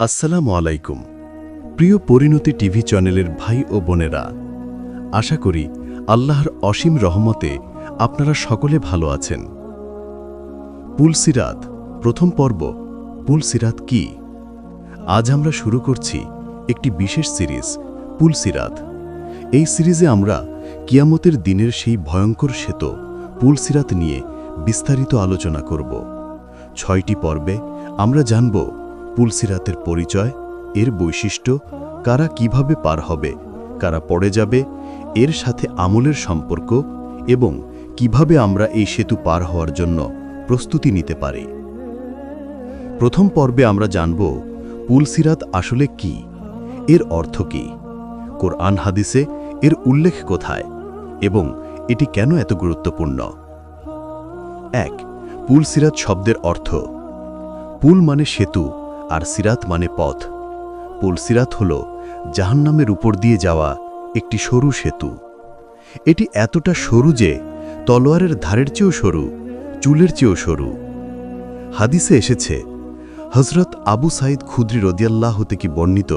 আসসালামু আলাইকুম। প্রিয় পরিণতি টিভি চ্যানেলের ভাই ও বোনেরা, আশা করি আল্লাহর অসীম রহমতে আপনারা সকলে ভালো আছেন। পুলসিরাত, প্রথম পর্ব, পুলসিরাত কি? আজ আমরা শুরু করছি একটি বিশেষ সিরিজ, পুলসিরাত। এই সিরিজে আমরা কিয়ামতের দিনের সেই ভয়ঙ্কর সেতু পুলসিরাত নিয়ে বিস্তারিত আলোচনা করব। ছয়টি পর্বে আমরা জানব পুলসিরাতের পরিচয়, এর বৈশিষ্ট্য, কারা কীভাবে পার হবে, কারা পড়ে যাবে, এর সাথে আমলের সম্পর্ক এবং কীভাবে আমরা এই সেতু পার হওয়ার জন্য প্রস্তুতি নিতে পারি। প্রথম পর্বে আমরা জানব পুলসিরাত আসলে কি, এর অর্থ কি, কোরআন হাদিসে এর উল্লেখ কোথায় এবং এটি কেন এত গুরুত্বপূর্ণ। এক, পুলসিরাত শব্দের অর্থ, পুল মানে সেতু আর সিরাত মানে পথ। পুলসিরাত হল জাহান্নামের উপর দিয়ে যাওয়া একটি সরু সেতু। এটি এতটা সরু যে তলোয়ারের ধারের চেয়েও সরু, চুলের চেয়েও সরু। হাদিসে এসেছে হজরত আবু সাইদ খুদ্রি রদিয়াল্লাহ থেকে বর্ণিত,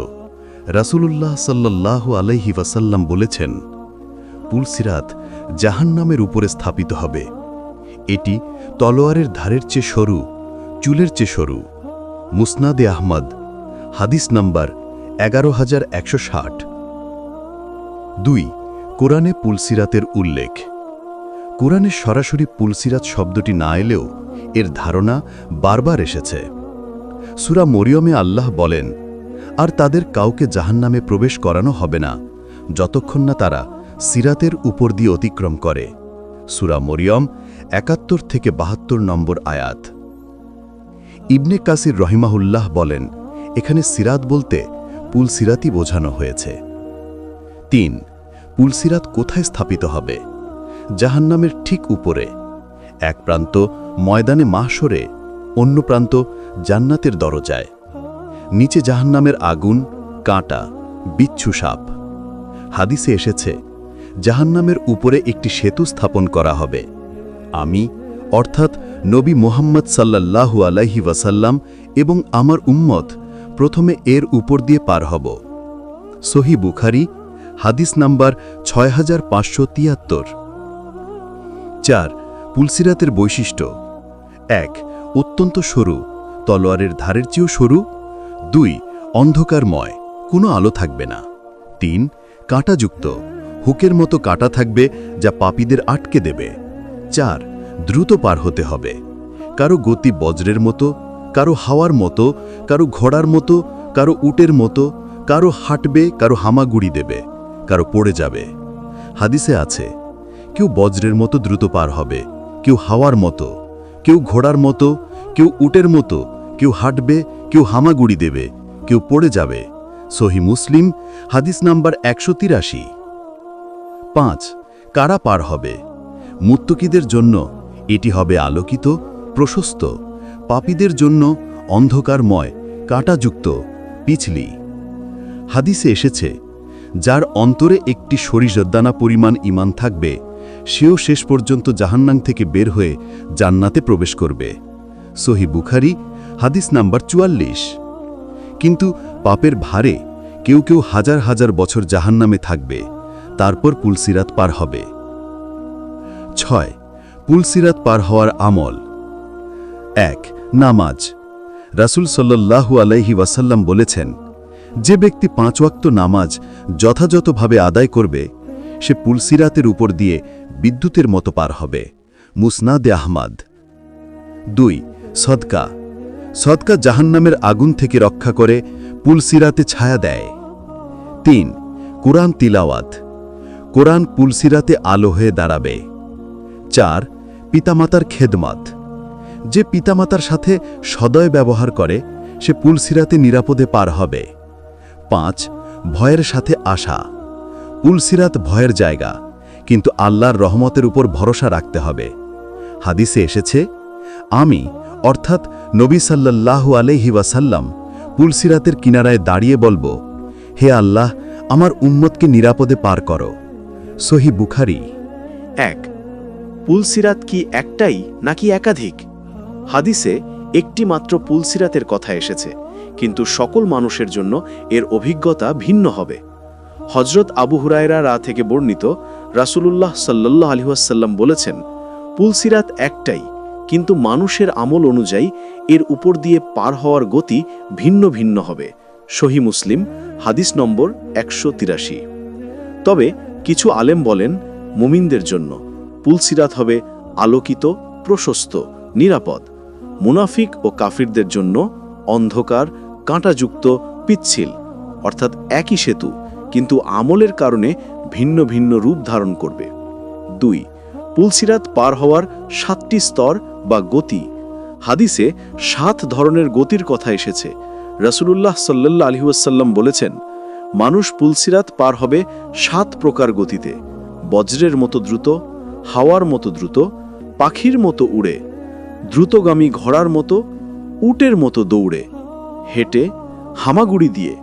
রাসূলুল্লাহ সাল্লাহ আলাইহি ওয়াসাল্লাম বলেছেন পুলসিরাত জাহান্নামের উপরে স্থাপিত হবে। এটি তলোয়ারের ধারের চেয়ে সরু, চুলের চেয়ে সরু। মুসনাদে আহমদ, হাদিস নম্বর এগারো হাজার একশো ষাট। দুই, কোরআনে পুলসিরাতের উল্লেখ। কোরআনে সরাসরি পুলসিরাত শব্দটি না এলেও এর ধারণা বারবার এসেছে। সুরা মরিয়মে আল্লাহ বলেন, আর তাদের কাউকে জাহান্নামে প্রবেশ করানো হবে না, যতক্ষণ না তারা সিরাতের উপর দিয়ে অতিক্রম করে। সুরা মরিয়ম একাত্তর থেকে বাহাত্তর নম্বর আয়াত। ইবনে কাসির রহিমাহুল্লাহ বলেন, এখানে সিরাত বলতে পুলসিরাতই বোঝানো হয়েছে। তিন পুলসিরাত কোথায় স্থাপিত হবে? জাহান্নামের ঠিক উপরে। এক প্রান্ত ময়দানে মাহসরে অন্য প্রান্ত জান্নাতের দরজায়। নিচে জাহান্নামের আগুন, কাঁটা, বিচ্ছু সাপ। হাদিসে এসেছে, জাহান্নামের উপরে একটি সেতু স্থাপন করা হবে। আমি অর্থাৎ নবী মোহাম্মদ সাল্লাল্লাহু আলাইহি ওয়াসাল্লাম এবং আমার উম্মত প্রথমে এর উপর দিয়ে পার হব। সহি বুখারি, হাদিস নাম্বার ছয় হাজার পাঁচশো তিয়াত্তর। চার, পুলসিরাতের বৈশিষ্ট্য। এক, অত্যন্ত সরু, তলোয়ারের ধারের চেয়েও সরু। দুই, অন্ধকারময়, কোনো আলো থাকবে না। তিন, কাঁটাযুক্ত, হুকের মতো কাঁটা থাকবে যা পাপীদের আটকে দেবে। চার দ্রুত পার হতে হবে। কারও গতি বজ্রের মতো, কারও হাওয়ার মতো, কারও ঘোড়ার মতো, কারও উটের মতো, কারও হাঁটবে, কারও হামাগুড়ি দেবে, কারও পড়ে যাবে। হাদিসে আছে, কেউ বজ্রের মতো দ্রুত পার হবে, কেউ হাওয়ার মতো, কেউ ঘোড়ার মতো, কেউ উটের মতো, কেউ হাঁটবে, কেউ হামাগুড়ি দেবে, কেউ পড়ে যাবে। সহি মুসলিম, হাদিস নাম্বার একশো তিরাশি। পাঁচ, কারা পার হবে? মুত্তকিদের জন্য এটি হবে আলোকিত, প্রশস্ত, পাপীদের জন্য অন্ধকারময়, কাঁটাযুক্ত, পিছলি। হাদিসে এসেছে, যার অন্তরে একটি শরীরদানা পরিমাণ ইমান থাকবে, সেও শেষ পর্যন্ত জাহান্নাং থেকে বের হয়ে জান্নাতে প্রবেশ করবে। সহি বুখারি, হাদিস নাম্বার চুয়াল্লিশ। কিন্তু পাপের ভারে কেউ কেউ হাজার হাজার বছর জাহান্নামে থাকবে, তারপর পুলসিরাত পার হবে। ছয় পুলসিরাত পার হওয়ার আমল। এক, নামাজ। রাসুল সাল্লাল্লাহু আলাইহি ওয়াসাল্লাম বলেছেন, যে ব্যক্তি পাঁচ ওয়াক্ত নামাজ যথাযথভাবে আদায় করবে, সে পুলসিরাতের উপর দিয়ে বিদ্যুতের মতো পার হবে। মুসনাদে আহমাদ। দুই, সদকা। সদকা জাহান্নামের আগুন থেকে রক্ষা করে পুলসিরাতে ছায়া দেয়। তিন, কোরআন তিলাওয়াত। কোরআন পুলসিরাতে আলো হয়ে দাঁড়াবে। চার পিতামাতার খেদমাত। যে পিতামাতার সাথে সদয় ব্যবহার করে, সে পুলসিরাতে নিরাপদে পার হবে। পাঁচ, ভয়ের সাথে আশা পুলসিরাত ভয়ের জায়গা, কিন্তু আল্লাহর রহমতের উপর ভরসা রাখতে হবে। হাদিসে এসেছে, আমি, অর্থাৎ নবী সাল্লাল্লাহু আলাইহি ওয়াসাল্লাম, পুলসিরাতের কিনারায় দাঁড়িয়ে বলব, হে আল্লাহ, আমার উম্মতকে নিরাপদে পার করো। সহি বুখারি। এক পুলসিরাত কি একটাই নাকি একাধিক? হাদিসে একটি মাত্র পুলসিরাতের কথা এসেছে, কিন্তু সকল মানুষের জন্য এর অভিজ্ঞতা ভিন্ন হবে। হজরত আবু হুরায়রা রা থেকে বর্ণিত রাসূলুল্লাহ সাল্লাল্লাহু আলাইহি ওয়াসাল্লাম বলেছেন, পুলসিরাত একটাই, কিন্তু মানুষের আমল অনুযায়ী এর উপর দিয়ে পার হওয়ার গতি ভিন্ন ভিন্ন হবে। সহি মুসলিম, হাদিস নম্বর একশো তিরাশি। তবে কিছু আলেম বলেন, মুমিনদের জন্য। পুলসিরাত হবে আলোকিত, প্রশস্ত, নিরাপদ। মুনাফিক ও কাফিরদের জন্য অন্ধকার, কাঁটাযুক্ত, পিচ্ছিল, অর্থাৎ একই সেতু, কিন্তু আমলের কারণে ভিন্ন ভিন্ন রূপ ধারণ করবে। দুই পুলসিরাত পার হওয়ার সাতটি স্তর বা গতি। হাদিসে সাত ধরনের গতির কথা এসেছে। রাসূলুল্লাহ সাল্লাল্লাহু আলাইহি ওয়াসাল্লাম বলেছেন, মানুষ পুলসিরাত পার হবে সাত প্রকার গতিতে। বজ্রের মতো দ্রুত হাওয়ার মতো দ্রুত, পাখির মতো উড়ে, দ্রুতগামী ঘোড়ার মতো, উটের মতো দৌড়ে, হেঁটে, হামাগুড়ি দিয়ে,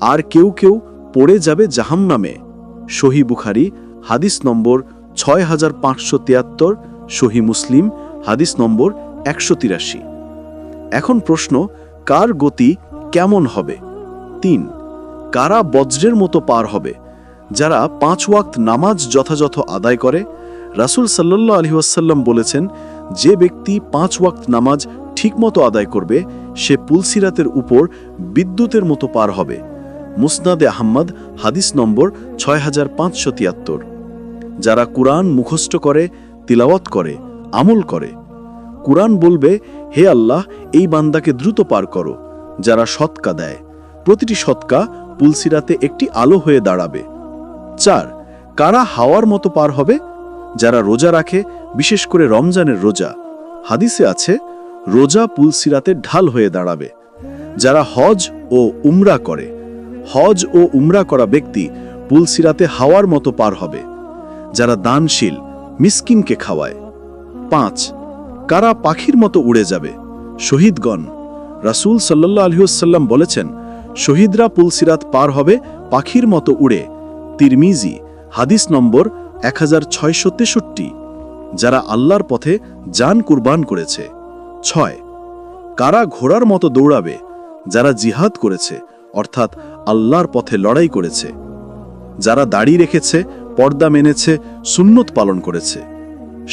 আর কেউ কেউ পড়ে যাবে জাহান্নামে। সহি বুখারি, হাদিস নম্বর ছয় হাজার পাঁচশো তিয়াত্তর, সহি মুসলিম, হাদিস নম্বর একশো তিরাশি। এখন প্রশ্ন, কার গতি কেমন হবে? তিন, কারা বজ্রের মতো পার হবে, যারা পাঁচ ওয়াক্ত নামাজ যথাযথ আদায় করে রাসূল সাল্লাল্লাহু আলাইহি ওয়াসাল্লাম বলেছেন, যে ব্যক্তি পাঁচ ওয়াক্ত নামাজ ঠিকমতো আদায় করবে, সে পুলসিরাতের উপর বিদ্যুতের মতো পার হবে। মুসনাদে আহম্মদ হাদিস নম্বর ছয় হাজার পাঁচশো তিয়াত্তর। যারা কুরআন মুখস্থ করে, তিলাওয়াত করে, আমল করে, কুরআন বলবে, হে আল্লাহ, এই বান্দাকে দ্রুত পার করো। যারা সৎকা দেয়, প্রতিটি সৎকা পুলসিরাতে একটি আলো হয়ে দাঁড়াবে। চার, কারা হাওয়ার মতো পার হবে? যারা রোজা রাখে, বিশেষ করে রমজানের রোজা। হাদিসে আছে, রোজা পুলসিরাতে ঢাল হয়ে দাঁড়াবে। যারা হজ ও উমরা করে, হজ ও উমরা করা ব্যক্তি পুলসিরাতে হাওয়ার মতো পার হবে। যারা দানশীল, মিসকিনকে খাওয়ায়। পাঁচ, কারা পাখির মতো উড়ে যাবে। শহীদগণ, রাসূল সাল্লাল্লাহু আলাইহি ওয়াসাল্লাম বলেছেন, শহীদরা পুলসিরাত পার হবে পাখির মতো উড়ে। তিরমিজি, হাদিস নম্বর এক হাজার ছয়শো তেষট্টি, যারা আল্লাহর পথে জান কুরবান করেছে। ছয়, কারা ঘোড়ার মতো দৌড়াবে, যারা জিহাদ করেছে, অর্থাৎ আল্লাহর পথে লড়াই করেছে। যারা দাড়ি রেখেছে, পর্দা মেনেছে, সুন্নত পালন করেছে।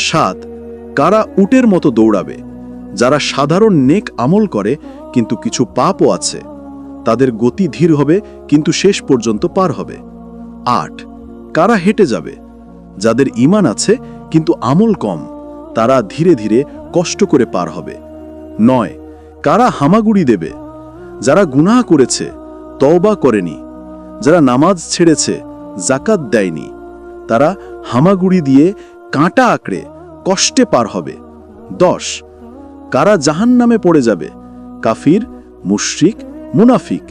সাত, কারা উটের মতো দৌড়াবে, যারা সাধারণ নেক আমল করে, কিন্তু কিছু পাপও আছে। তাদের গতি ধীর হবে, কিন্তু শেষ পর্যন্ত পার হবে। আট, কারা হেঁটে যাবে যাদের ইমান আছে, কিন্তু আমল কম, তারা ধীরে ধীরে কষ্ট করে পার হবে। নয়, কারা হামাগুড়ি দেবে? যারা গুনাহ করেছে, তওবা করেনি। যারা নামাজ ছেড়েছে জাকাত দেয়নি। তারা হামাগুড়ি দিয়ে কাঁটা আঁকড়ে কষ্টে পার হবে। দশ, কারা জাহান নামে পড়ে যাবে? কাফির, মুশরিক, মুনাফিক।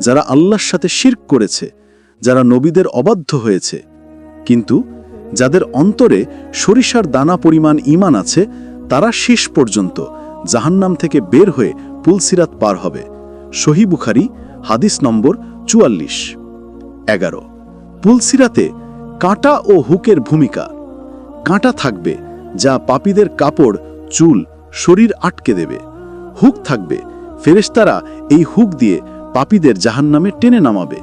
যারা আল্লাহর সাথে শির্ক করেছে, যারা নবীদের অবাধ্য হয়েছে। কিন্তু যাদের অন্তরে সরিষার দানা পরিমাণ ইমান আছে, তারা শেষ পর্যন্ত জাহান্নাম থেকে বের হয়ে পুলসিরাত পার হবে। সহি বুখারি, হাদিস নম্বর চুয়াল্লিশ। এগারো। পুলসিরাতে কাঁটা ও হুকের ভূমিকা। কাঁটা থাকবে যা পাপীদের কাপড়, চুল, শরীর আটকে দেবে। হুক থাকবে ফেরেশতারা এই হুক দিয়ে পাপীদের জাহান্নামে টেনে নামাবে।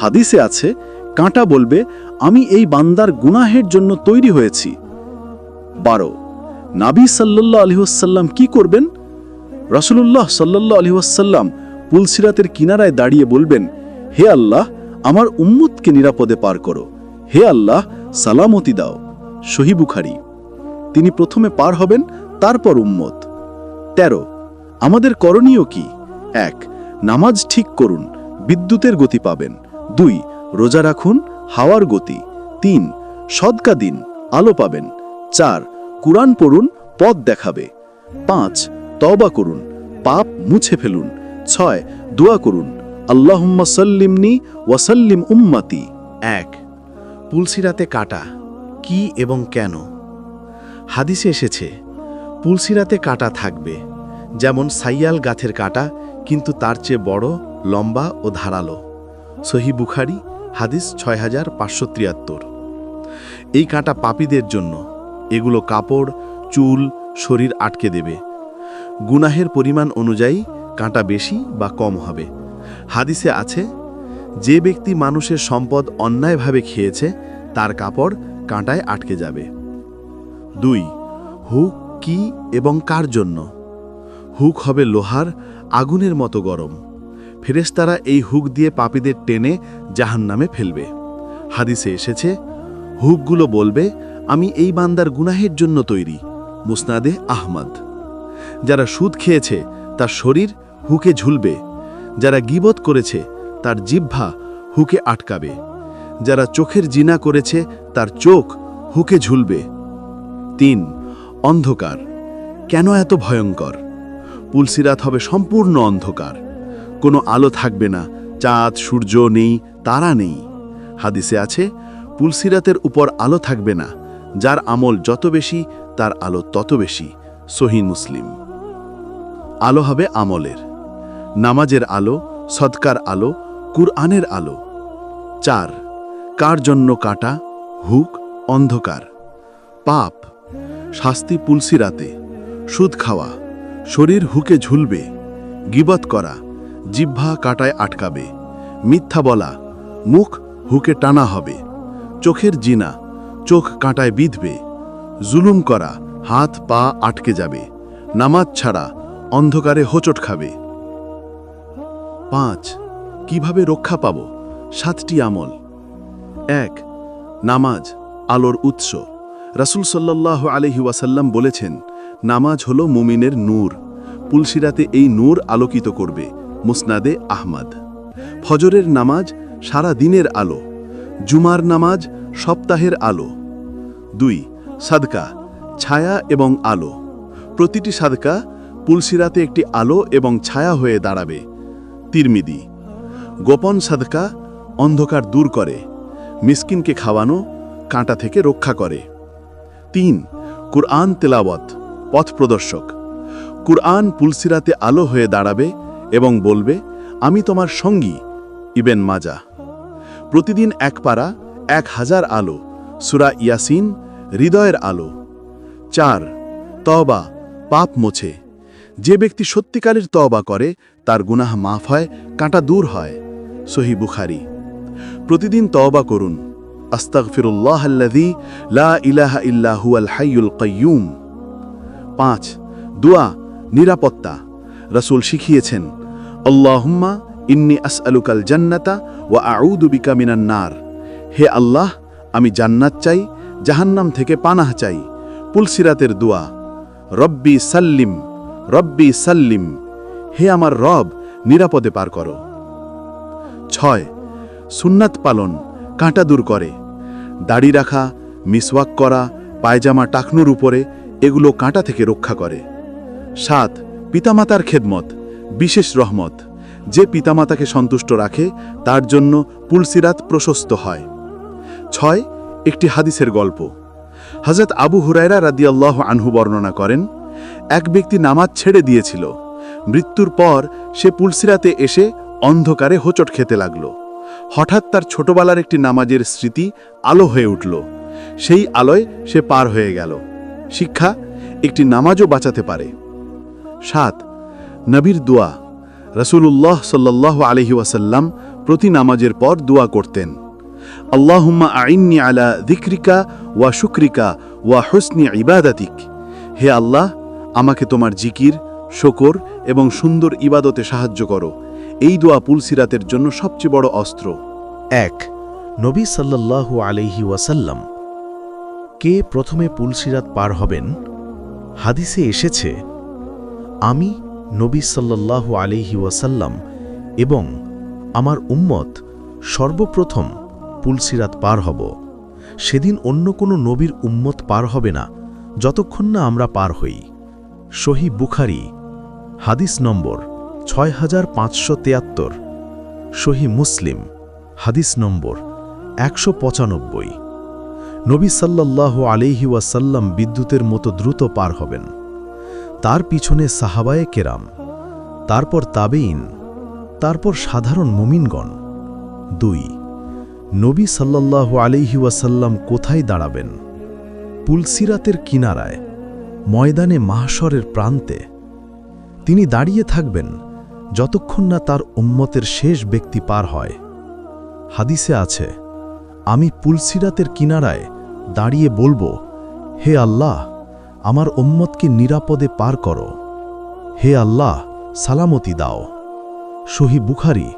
হাদিসে আছে কাঁটা বলবে, আমি এই বান্দার গুনাহের জন্য তৈরি হয়েছি। বারো, নাবি সাল্লাল্লাহু আলহিহাসাল্লাম কি করবেন? রসুলুল্লাহ সাল্লাল্লাহু আলহিহাসাল্লাম পুলসিরাতের কিনারায় দাঁড়িয়ে বলবেন, হে আল্লাহ, আমার উম্মতকে নিরাপদে পার করো। হে আল্লাহ, সালামতি দাও। সহি বুখারি। তিনি প্রথমে পার হবেন, তারপর উম্মত। ১৩ আমাদের করণীয় কি? এক, নামাজ ঠিক করুন, বিদ্যুতের গতি পাবেন। দুই রোজা রাখুন, হাওয়ার গতি। তিন, সদকা দিন, আলো পাবেন। চার, কুরআন পড়ুন, পথ দেখাবে। পাঁচ তবা করুন, পাপ মুছে ফেলুন। ছয়, দোয়া করুন, আল্লাহুম্মা সাল্লিমনি ওয়াসাল্লিম উম্মাতি। এক, পুলসিরাতে কাটা, কি এবং কেন? হাদিসে এসেছে, পুলসিরাতে কাটা থাকবে, যেমন সাইয়াল গাছের কাটা, কিন্তু তার চেয়ে বড়, লম্বা ও ধারালো। সহি বুখারি হাদিস ছয় হাজার পাঁচশো তিয়াত্তর। এই কাঁটা পাপীদের জন্য এগুলো কাপড়, চুল, শরীর আটকে দেবে। গুনাহের পরিমাণ অনুযায়ী কাঁটা বেশি বা কম হবে। হাদিসে আছে, যে ব্যক্তি মানুষের সম্পদ অন্যায়ভাবে খেয়েছে, তার কাপড় কাঁটায় আটকে যাবে। দুই, হুক কি এবং কার জন্য? হুক হবে লোহার আগুনের মতো গরম। ফেরেশতারা এই হুক দিয়ে পাপীদের টেনে জাহান্নামে ফেলবে। হাদিসে এসেছে, হুকগুলো বলবে, আমি এই বান্দার গুনাহের জন্য তৈরি, মুসনাদে আহমদ। যারা সুদ খেয়েছে, তার শরীর হুকে ঝুলবে। যারা গিবত করেছে, তার জিহ্বা হুকে আটকাবে। যারা চোখের জিনা করেছে, তার চোখ হুকে ঝুলবে। তিন, অন্ধকার। কেন এত ভয়ঙ্কর? পুলসিরাত হবে সম্পূর্ণ অন্ধকার। কোনো আলো থাকবে না, চাঁদ, সূর্য নেই, তারা নেই। হাদিসে আছে, পুলসিরাতের উপর আলো থাকবে না, যার আমল যত বেশি, তার আলো তত বেশি। সহি মুসলিম। আলো হবে আমলের। নামাজের আলো সৎকার আলো, কুরআনের আলো। চার, কার জন্য কাটা, হুক, অন্ধকার। পাপ, শাস্তি পুলসিরাতে। সুদ খাওয়া, শরীর হুকে ঝুলবে, গিবত করা। জিহ্বা কাটায় আটকাবে। মিথ্যা বলা, মুখ হুকে টানা হবে। চোখের জিনা, চোখ কাঁটায় বিঁধবে। জুলুম করা, হাত পা আটকে যাবে। নামাজ ছাড়া অন্ধকারে হোঁচট খাবে। পাঁচ, কীভাবে রক্ষা পাব? সাতটি আমল। এক, নামাজ আলোর উৎস। রাসূল সাল্লাল্লাহু আলহি ওয়াসাল্লাম বলেছেন, নামাজ হল মুমিনের নূর। পুলসিরাতে এই নূর আলোকিত করবে। মুসনাদে আহমদ। ফজরের নামাজ সারা দিনের আলো, জুমার নামাজ সপ্তাহের আলো। দুই, সাদকা, ছায়া এবং আলো। প্রতিটি সাদকা পুলসিরাতে একটি আলো এবং ছায়া হয়ে দাঁড়াবে। তিরমিদি, গোপন সাদকা অন্ধকার দূর করে, মিসকিনকে খাওয়ানো, কাঁটা থেকে রক্ষা করে। তিন, কুরআন তেলাওয়াত, পথ প্রদর্শক। কুরআন পুলসিরাতে আলো হয়ে দাঁড়াবে এবং বলবে, আমি তোমার সঙ্গী, ইবেন মাজা। প্রতিদিন এক পারা, এক হাজার আলো, সুরা ইয়াসিন, হৃদয়ের আলো। চার তবা পাপ মোছে। যে ব্যক্তি সত্যিকারের তবা করে, তার গুনাহ মাফ হয়, কাঁটা দূর হয়। সহি বুখারি। প্রতিদিন তওবা করুন। আস্তাগফিরুল্লাহ আল্লাযী লা ইলাহা ইল্লা হুয়াল হাইয়ুল কাইয়্যুম পাঁচ, দোয়া, নিরাপত্তা। রাসূল শিখিয়েছেন আল্লাহুম্মা ইন্নি আসআলুকাল জান্নাতা ওয়া আউযু বিকা নার। হে আল্লাহ, আমি জান্নাত চাই, জাহান্নাম থেকে পানাহ চাই। পুলসিরাতের দোয়া, রব্বি সাল্লিম রব্বি সাল্লিম। হে আমার রব, নিরাপদে পার করো। ছয়, সুন্নাত পালন, কাঁটা দূর করে। দাড়ি রাখা, মিসওয়াক করা, পায়জামা টাকনুর উপরে, এগুলো কাঁটা থেকে রক্ষা করে। সাত, পিতামাতার খেদমত বিশেষ রহমত, যে পিতামাতাকে সন্তুষ্ট রাখে, তার জন্য পুলসিরাত প্রশস্ত হয়। ছয়, একটি হাদিসের গল্প। হজরত আবু হুরায়রা রাদিয়াল্লাহ আনহু বর্ণনা করেন, এক ব্যক্তি নামাজ ছেড়ে দিয়েছিল, মৃত্যুর পর সে পুলসিরাতে এসে অন্ধকারে হোঁচট খেতে লাগল। হঠাৎ তার ছোটবেলার একটি নামাজের স্মৃতি আলো হয়ে উঠল। সেই আলোয় সে পার হয়ে গেল। শিক্ষা, একটি নামাজও বাঁচাতে পারে। সাত নবীর দোয়া। রসুল্লাহ সাল্লাহ আলহি ওয়াসাল্লাম প্রতি নামাজের পর দোয়া করতেন। আল্লাহুম্মা আইন্নি আলা দিক্রিকা ওয়া শুক্রিকা ওয়া হুসনি ইবাদাতিক। হে আল্লাহ, আমাকে তোমার জিকির, শকর এবং সুন্দর ইবাদতে সাহায্য করো। এই দোয়া পুলসিরাতের জন্য সবচেয়ে বড় অস্ত্র। এক, নবী সাল্লাল্লাহু আলাইহি ওয়াসাল্লাম কে প্রথমে পুলসিরাত পার হবেন? হাদিসে এসেছে, আমি নবী সাল্লাল্লাহু আলাইহি ওয়াসাল্লাম এবং আমার উম্মত সর্বপ্রথম পুলসিরাত পার হব। সেদিন অন্য কোনো নবীর উম্মত পার হবে না, যতক্ষণ না আমরা পার হই। সহি বুখারি, হাদিস নম্বর ছয় হাজার পাঁচশো তেয়াত্তর। সহি মুসলিম, হাদিস নম্বর একশো পঁচানব্বই। নবী সাল্লাল্লাহ আলিহি ওয়াসাল্লাম বিদ্যুতের মতো দ্রুত পার হবেন। তার পিছনে সাহাবায়ে কেরাম, তারপর তাবেইন তারপর সাধারণ মুমিনগণ। দুই, নবী সাল্লাল্লাহ আলিহি ওয়াসাল্লাম কোথায় দাঁড়াবেন? পুলসিরাতের কিনারায়, ময়দানে মাহশরের প্রান্তে। তিনি দাঁড়িয়ে থাকবেন যতক্ষণ না তার উম্মতের শেষ ব্যক্তি পার হয়। হাদিসে আছে, আমি পুলসিরাতের কিনারায় দাঁড়িয়ে বলব, হে আল্লাহ আমার উম্মতকে নিরাপদে পার করো। হে আল্লাহ, সালামতি দাও। সহি বুখারি,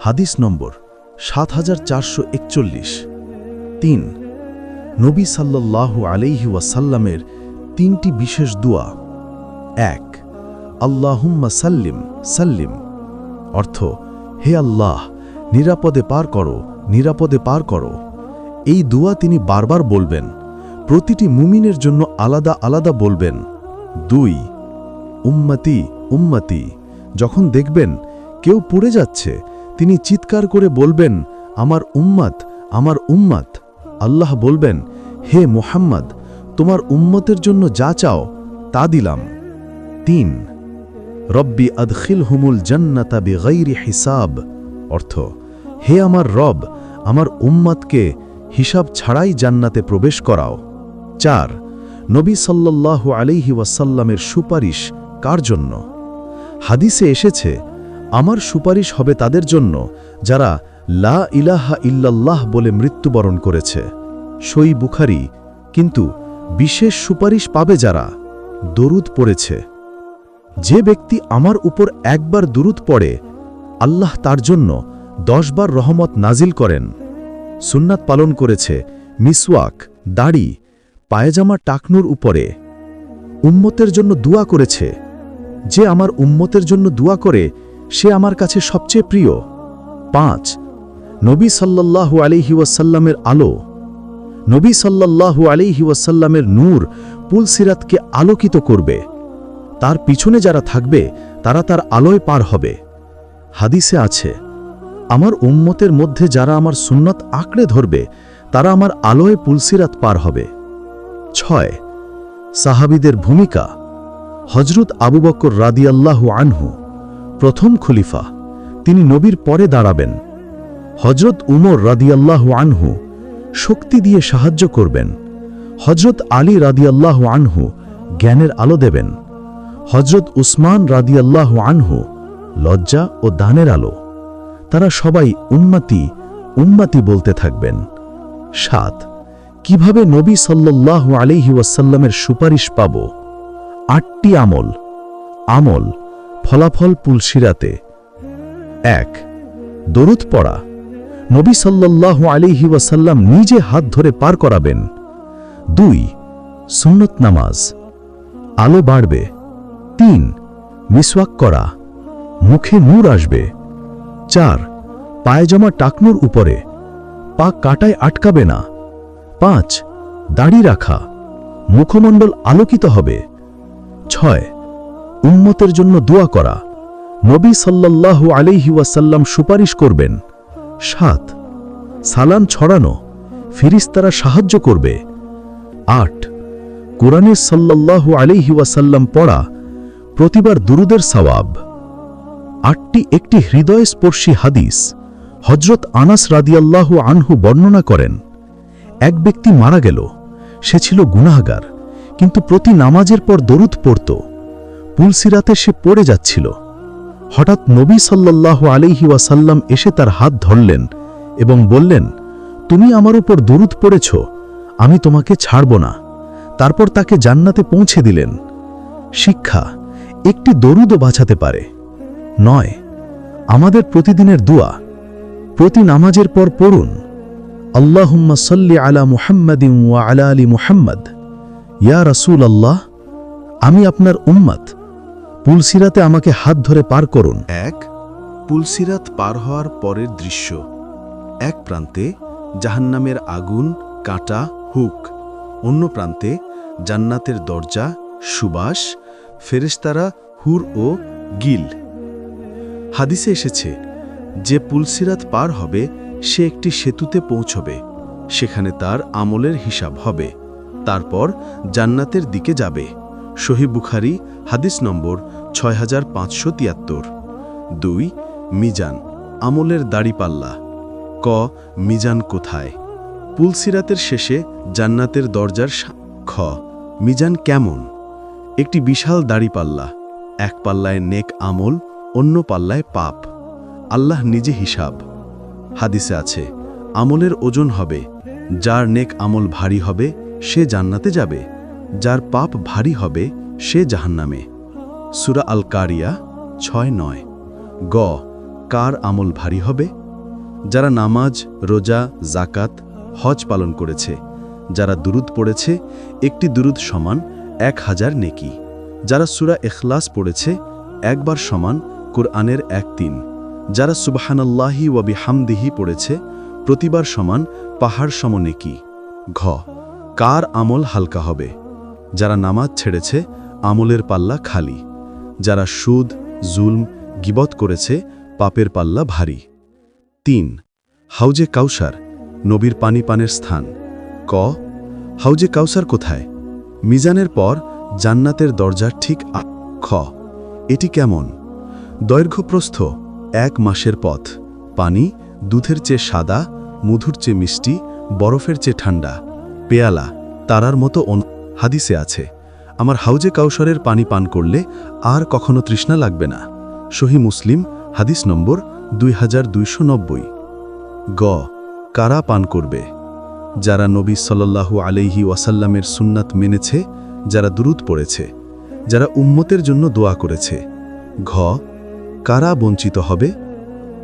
হাদিস নম্বর সাত হাজার চারশো একচল্লিশ। তিন, নবী সাল্লাল্লাহু আলাইহি ওয়াসাল্লামের তিনটি বিশেষ দোয়া। এক, আল্লাহুম্মা সাল্লিম সাল্লিম। অর্থ, হে আল্লাহ, নিরাপদে পার করো, নিরাপদে পার করো। এই দোয়া তিনি বারবার বলবেন। প্রতিটি মুমিনের জন্য আলাদা আলাদা বলবেন, দুই, উম্মতি উম্মতি। যখন দেখবেন কেউ পড়ে যাচ্ছে, তিনি চিৎকার করে বলবেন, আমার উম্মাত আমার উম্মাত। আল্লাহ বলবেন, হে মোহাম্মদ, তোমার উম্মতের জন্য যা চাও, তা দিলাম। তিন, রব্বি আদখিল হুমুল জান্নাতা বেগাইরি হিসাব। অর্থ, হে আমার রব, আমার উম্মাদকে হিসাব ছাড়াই জান্নাতে প্রবেশ করাও। চার, নবী সাল্লাল্লাহু আলাইহি ওয়াসাল্লামের সুপারিশ কার জন্য? হাদিসে এসেছে, আমার সুপারিশ হবে তাদের জন্য যারা লা ইলাহা ইল্লাল্লাহ বলে মৃত্যুবরণ করেছে। সই বুখারি, কিন্তু বিশেষ সুপারিশ পাবে যারা? দরুদ পড়েছে। যে ব্যক্তি আমার উপর একবার দুরুদ পড়ে, আল্লাহ তার জন্য দশবার রহমত নাজিল করেন। সুন্নাত পালন করেছে, মিসওয়াক, দাড়ি পায়জামা টাকনুর উপরে উম্মতের জন্য দুয়া করেছে। যে আমার উম্মতের জন্য দুয়া করে, সে আমার কাছে সবচেয়ে প্রিয়। পাঁচ, নবী সাল্লাল্লাহু আলিহি ওয়াসাল্লামের আলো। নবী সাল্লাল্লাহু আলিহি ওয়াসাল্লামের নূর পুলসিরাতকে আলোকিত করবে। তার পিছনে যারা থাকবে, তারা তার আলোয় পার হবে। হাদিসে আছে, আমার উম্মতের মধ্যে যারা আমার সুন্নত আঁকড়ে ধরবে, তারা আমার আলোয় পুলসিরাত পার হবে। ছয়, সাহাবিদের ভূমিকা হজরত আবু বকর রাদিয়াল্লাহু আনহু, প্রথম খলিফা, তিনি নবীর পরে দাঁড়াবেন। হজরত উমর রাদিয়াল্লাহু আনহু শক্তি দিয়ে সাহায্য করবেন। হজরত আলী রাদিয়াল্লাহু আনহু জ্ঞানের আলো দেবেন। হজরত উসমান রাদিয়াল্লাহু আনহু লজ্জা ও দানের আলো। তারা সবাই উন্মাতি উন্মাতি বলতে থাকবেন। সাত কীভাবে নবী সাল্লাল্লাহু আলাইহি ওয়াসাল্লামের সুপারিশ পাব? আটটি আমল। আমল, ফলাফল পুলসিরাতে। এক, দরুদ পড়া। নবী সাল্লাল্লাহু আলাইহি ওয়াসাল্লাম নিজে হাত ধরে পার করাবেন। দুই, সুন্নত নামাজ। আলো বাড়বে। তিন, মিসওয়াক করা। মুখে নূর আসবে। চার, পায়জামা টাকনুর উপরে। পা কাটায় আটকাবে না। পাঁচ, দাড়ি রাখা। মুখমণ্ডল আলোকিত হবে। ছয়, উম্মতের জন্য দোয়া করা। নবী সাল্লাল্লাহু আলাইহি ওয়াসাল্লাম সুপারিশ করবেন। সাত, সালাম ছড়ানো। ফিরিস্তারা সাহায্য করবে। আট, কোরআনে সাল্লাল্লাহু আলাইহি ওয়াসাল্লাম পড়া প্রতিবার দুরুদের সওয়াব। আটটি একটি হৃদয়স্পর্শী হাদিস হজরত আনাস রাদিয়াল্লাহু আনহু বর্ণনা করেন। এক ব্যক্তি মারা গেল। সে ছিল গুনাহগার, কিন্তু প্রতি নামাজের পর দরুদ পড়ত। পুলসিরাতে সে পড়ে যাচ্ছিল। হঠাৎ নবী সাল্লাল্লাহু আলাইহি ওয়াসাল্লাম এসে তার হাত ধরলেন এবং বললেন, তুমি আমার উপর দরুদ পড়েছ, আমি তোমাকে ছাড়ব না। তারপর তাকে জান্নাতে পৌঁছে দিলেন। শিক্ষা, একটি দরুদও বাঁচাতে পারে। নয়, আমাদের প্রতিদিনের দোয়া। প্রতি নামাজের পর পড়ুন। আল্লাহুম্মা সাল্লি আলা মুহাম্মাদিন ওয়া আলা আলি মুহাম্মদ। ইয়া রাসূল আল্লাহ আমি আপনার উম্মত পুলসিরাতে আমাকে হাত ধরে পার করুন। এক, পুলসিরাত পার হওয়ার পরের দৃশ্য। এক প্রান্তে জাহান্নামের আগুন, কাঁটা, হুক। অন্য প্রান্তে জান্নাতের দরজা, সুবাস, ফেরেশতারা হুর ও গিল। হাদিসে এসেছে, যে পুলসিরাত পার হবে সে একটি সেতুতে পৌঁছবে। সেখানে তার আমলের হিসাব হবে। তারপর জান্নাতের দিকে যাবে। সহি বুখারি, হাদিস নম্বর ছয় হাজার পাঁচশো তিয়াত্তর। দুই, মিজান, আমলের দাড়িপাল্লা। ক, মিজান কোথায়? পুলসিরাতের শেষে জান্নাতের দরজার খ, মিজান কেমন? একটি বিশাল দাড়িপাল্লা। এক পাল্লায় নেক আমল, অন্য পাল্লায় পাপ। আল্লাহ নিজে হিসাব। হাদিসে আছে, আমলের ওজন হবে, যার নেক আমল ভারী হবে, সে জান্নাতে যাবে, যার পাপ ভারী হবে, সে জাহান্নামে। সুরা আল কারিয়া ছয়, নয়। গ, কার আমল ভারী হবে? যারা নামাজ, রোজা জাকাত হজ পালন করেছে, যারা দুরুদ পড়েছে, একটি দুরুদ সমান এক হাজার নেকি। যারা সুরা এখলাস পড়েছে, একবার সমান কোরআনের এক তিন। যারা সুবাহানাল্লাহি ওয়াবি হামদিহি পড়েছে, প্রতিবার সমান পাহাড় সম নেকি। ঘ, কার আমল হালকা হবে? যারা নামাজ ছেড়েছে, আমলের পাল্লা খালি। যারা সুদ, জুলম, গিবত করেছে, পাপের পাল্লা ভারী। তিন, হাউজে কাউসার, নবীর পানি পানের স্থান। ক, হাউজে কাউসার কোথায়? মিজানের পর জান্নাতের দরজার ঠিক খ, এটি কেমন? দৈর্ঘ্যপ্রস্থ এক মাসের পথ। পানি, দুধের চেয়ে সাদা, মধুর চেয়ে মিষ্টি, বরফের চেয়ে ঠান্ডা। পেয়ালা, তারার মতো অন- হাদিসে আছে, আমার হাউজে কাউসরের পানি পান করলে আর কখনো তৃষ্ণা লাগবে না। সহি মুসলিম, হাদিস নম্বর দুই হাজার দুইশো নব্বই। গ, কারা পান করবে? যারা নবী সাল্লাল্লাহু আলাইহি ওয়াসাল্লামের সুন্নাত মেনেছে, যারা দুরুদ পড়েছে, যারা উম্মতের জন্য দোয়া করেছে। ঘ কারা বঞ্চিত হবে?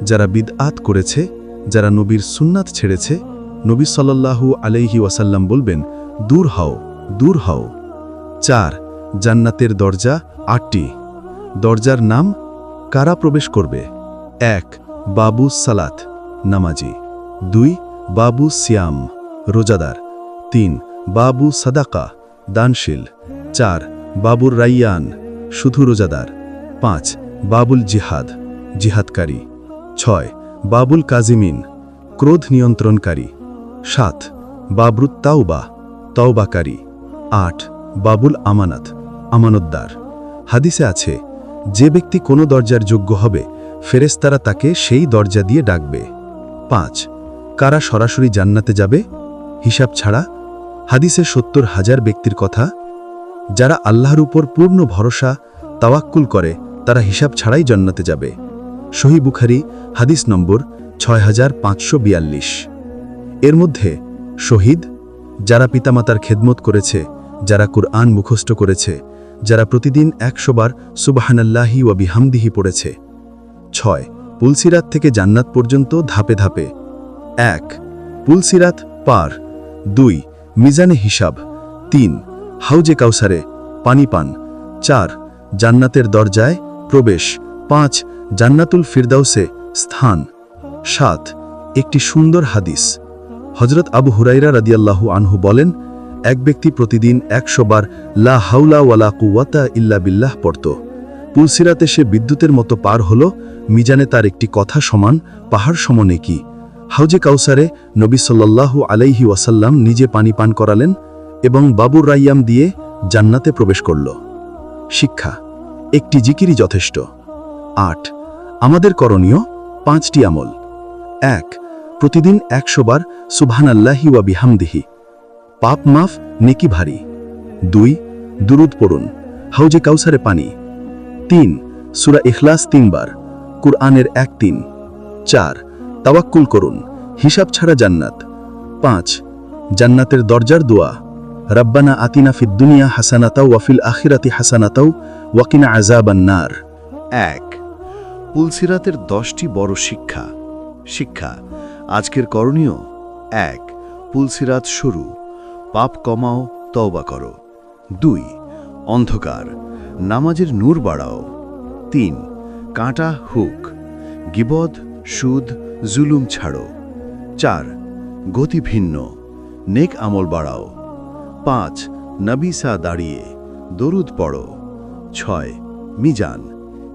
যারা বিদআত করেছে, যারা নবীর সুন্নাত ছেড়েছে, নবী সাল্লাল্লাহু আলাইহি ওয়াসাল্লাম বলবেন, দূর হও দূর হও। চার, জান্নাতের দরজা, আটটি। দরজার নাম, কারা প্রবেশ করবে? এক, বাবু সালাত, নামাজি। দুই, বাবু সিয়াম, রোজাদার। তিন, বাবু সাদাকা, দানশীল। চার, বাবুর রাইয়ান, শুধু রোজাদার। পাঁচ বাবুল জিহাদ, জিহাদকারী। ছয়, বাবুল কাজিমিন, ক্রোধ নিয়ন্ত্রণকারী। সাত, বাবরুত তাওবা, তওবাকারী। আট, বাবুল আমানত, আমানতদার। হাদিসে আছে, যে ব্যক্তি কোনো দরজার যোগ্য হবে ফেরেস্তারা তাকে সেই দরজা দিয়ে ডাকবে। পাঁচ, কারা সরাসরি জান্নাতে যাবে? হিসাব ছাড়া, হাদিসে সত্তর হাজার ব্যক্তির কথা, যারা আল্লাহর উপর পূর্ণ ভরসা, তাওয়াক্কুল করে তারা হিসাব ছাড়াই জান্নাতে যাবে। সহি বুখারি, হাদিস নম্বর ছয় এর মধ্যে শহীদ যারা পিতামাতার খেদমত করেছে, যারা কুরআন মুখস্থ করেছে, যারা প্রতিদিন একশোবার সুবাহানাল্লাহি ওয়া বিহামদিহি পড়েছে। ছয়, পুলসিরাত থেকে জান্নাত পর্যন্ত ধাপে ধাপে। এক, পুলসিরাত পার। দুই, মিজানে হিসাব। তিন, হাউজে কাউসারে পানি পান। চার, জান্নাতের দরজায় প্রবেশ। পাঁচ, জান্নাতুল ফিরদাউসে স্থান। সাত, একটি সুন্দর হাদিস। হজরত আবু হুরাইরা রাদিয়াল্লাহু আনহু বলেন, এক ব্যক্তি প্রতিদিন একশো বার লা হাউলা ওয়ালা কুওয়াতা ইল্লা বিল্লাহ পড়ত। পুলসিরাতে সে বিদ্যুতের মতো পার হল, মিজানে তার একটি কথা সমান, পাহাড় সমনে কি হাউজে কাউসারে নবী সাল্লাল্লাহু আলাইহি ওয়াসাল্লাম নিজে পানি পান করালেন এবং বাবুর রাইয়াম দিয়ে জান্নাতে প্রবেশ করল। শিক্ষা একটি জিকিরই যথেষ্ট। আট, আমাদের করণীয় পাঁচটি আমল। এক, প্রতিদিন একশো বার সুবহান আল্লাহি ওয়া বিহামদিহি। পাপ মাফ, নেকি ভারী। দুই, দুরুদ পড়ুন, হাউজে কাউসারে পানি। তিন, সুরা ইখলাস তিনবার, কুরআনের এক তিন। চার, তাওয়াক্কুল করুন, হিসাব ছাড়া জান্নাত। পাঁচ, জান্নাতের দরজার দোয়া, রব্বানা আতিনা ফিদ দুনিয়া হাসানাতাও ওয়াফিল আখিরাতি হাসানাতাও ওয়াকিনা আজাবান নার। এক, পুলসিরাতের দশটি বড় শিক্ষা। শিক্ষা, আজকের করণীয়? এক, পুলসিরাত শুরু। পাপ কমাও, তওবা করো। দুই, অন্ধকার। নামাজের নূর বাড়াও। তিন, কাঁটা হুক। গিবদ, সুদ, জুলুম ছাড়ো। চার, গতি ভিন্ন। নেক আমল বাড়াও। পাঁচ, নবিসা দাঁড়িয়ে। দরুদ পড়ো। ছয়, মিজান,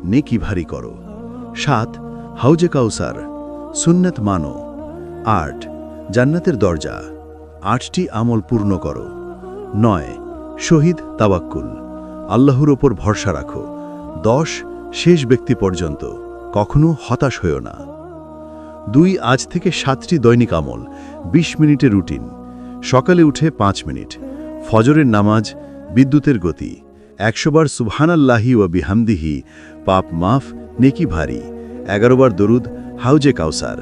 নেকি ভারী করো। সাত, হাউজে কাউসার, সুন্নত মানো। আট, জান্নাতের দরজা, আটটি আমল পূর্ণ করো। নয়, শহীদ তাবাক্কুল আল্লাহর ওপর ভরসা রাখো। দশ, শেষ ব্যক্তি পর্যন্ত, কখনো হতাশ হয়েও না। দুই, আজ থেকে সাতটি দৈনিক আমল ২০ মিনিটের রুটিন। সকালে উঠে পাঁচ মিনিট। ফজরের নামাজ, বিদ্যুতের গতি। একশোবার সুবহানাল্লাহি ও বিহামদিহি, পাপ মাফ, নেকি ভারী। এগারোবার দরুদ হাউজে কাউসার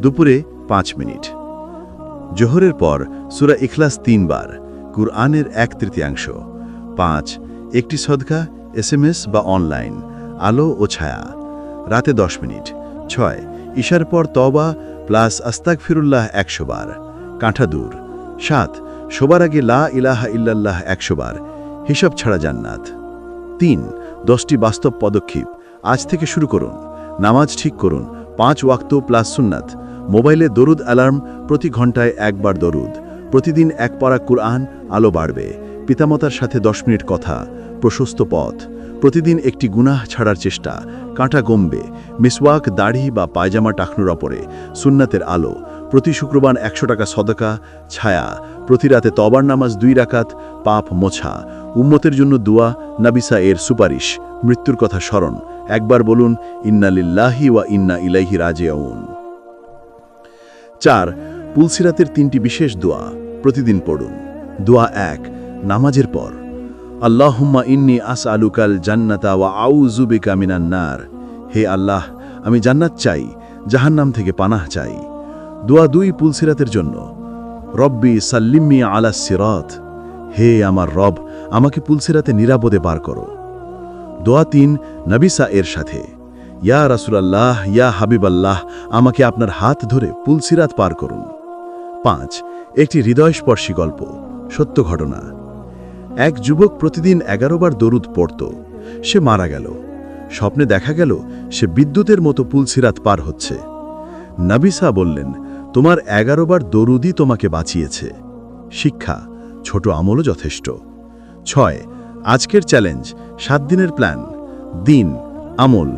দুপুরে পাঁচ মিনিট। জোহরের পর সুরা ইখলাস তিনবার, কুরআনের এক তৃতীয়াংশ। পাঁচ, একটি সদকা, এসএমএস বা অনলাইন, আলো ও ছায়া। রাতে দশ মিনিট। ছয়, ঈশার পর তবা প্লাস আস্তাক ফিরুল্লাহ একশো বার। কাঁঠা দূর সাত, শোবার আগে লা ইলাহা ইল্লাল্লাহ একশো বার। হিসাব ছাড়া জান্নাত। তিন, দশটি বাস্তব পদক্ষেপ। আজ থেকে শুরু করুন। নামাজ ঠিক করুন। পাঁচ ওয়াক্ত প্লাস সুন্নাত। মোবাইলে দরুদ অ্যালার্ম প্রতি ঘন্টায় একবার দরুদ। প্রতিদিন এক পারা কুরআন, আলো বাড়বে। পিতামাতার সাথে দশ মিনিট কথা। প্রশস্ত পথ। প্রতিদিন একটি গুনাহ ছাড়ার চেষ্টা। কাঁটা গমবে। মিসওয়াক, দাড়ি বা পায়জামা টাকনুর অপরে সুন্নাতের আলো। প্রতি শুক্রবার একশো টাকা সদকা, ছায়া। প্রতি রাতে তবার নামাজ দুই রাকাত, পাপ মোছা। উম্মতের জন্য দুয়া, নাবিসা এর সুপারিশ। মৃত্যুর কথা স্মরণ। একবার বলুন, ইন্না লিল্লাহি ওয়া ইন্না ইলাইহি রাজিউন। চার, পুলসিরাতের তিনটি বিশেষ দোয়া। প্রতিদিন পড়ুন। দোয়া এক, নামাজের পর। আল্লাহুম্মা ইন্নি আস আলুকাল জান্নাতা ওয়া আউজুবিকা মিনান নার। হে আল্লাহ, আমি জান্নাত চাই, জাহান্নাম থেকে পানাহ চাই। দোয়া দুই পুলসিরাতের জন্য। রব্বি সাল্লিম্মি আলা সিরাত। হে আমার রব, আমাকে পুলসিরাতে নিরাপদে পার করো। দোয়া তিন নবিসা এর সাথে। ইয়া রাসুলাল্লাহ, ইয়া হাবিবাল্লাহ, আমাকে আপনার হাত ধরে পুলসিরাত পার করুন। পাঁচ, একটি হৃদয়স্পর্শী গল্প, সত্য ঘটনা। এক যুবক প্রতিদিন এগারোবার দরুদ পড়ত। সে মারা গেল। স্বপ্নে দেখা গেল, সে বিদ্যুতের মতো পুলসিরাত পার হচ্ছে। নাবিসা বললেন তোমার এগারোবার দরুদই তোমাকে বাঁচিয়েছে। শিক্ষা, ছোট আমলও যথেষ্ট। ছয়, আজকের চ্যালেঞ্জ, সাত দিনের প্ল্যান। দিন, আমল।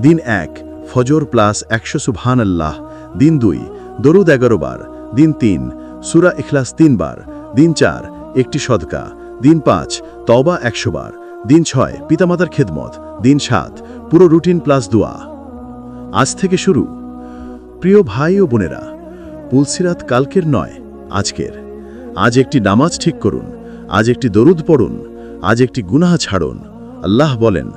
দিন এক, ফজর প্লাস একশো সুবহান আল্লাহ দিন দুই, দরুদ এগারো বার দিন তিন, সুরা ইখলাস তিনবার। দিন চার, একটি সদকা। দিন পাঁচ তবা একশো বার দিন ছয়, পিতামাতার খেদমত। দিন সাত, পুরো রুটিন প্লাস দোয়া। আজ থেকে শুরু। প্রিয় ভাই ও বোনেরা পুলসিরাত কালকের নয়, আজকের। আজ একটি নামাজ ঠিক করুন, আজ একটি দরুদ পড়ুন, আজ একটি গুনাহ ছাড়ুন। আল্লাহ বলেন,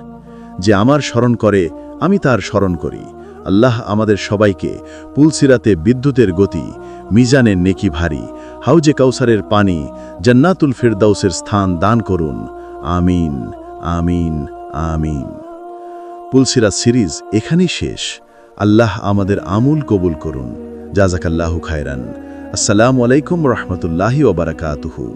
যে আমার স্মরণ করে, আমি তার স্মরণ করি। আল্লাহ আমাদের সবাইকে পুলসিরাতে বিদ্যুতের গতি মিজানের নেকি ভারী, হাউজে কাউসারের পানি, জান্নাতুল ফিরদাউসের স্থান দান করুন। আমিন আমিন আমিন। পুলসিরাত সিরিজ এখানেই শেষ। আল্লাহ আমাদের আমূল কবুল করুন। জাজাকাল্লাহু খায়রান। আসসালামু আলাইকুম রহমতুল্লাহি ওবরাকাতুহু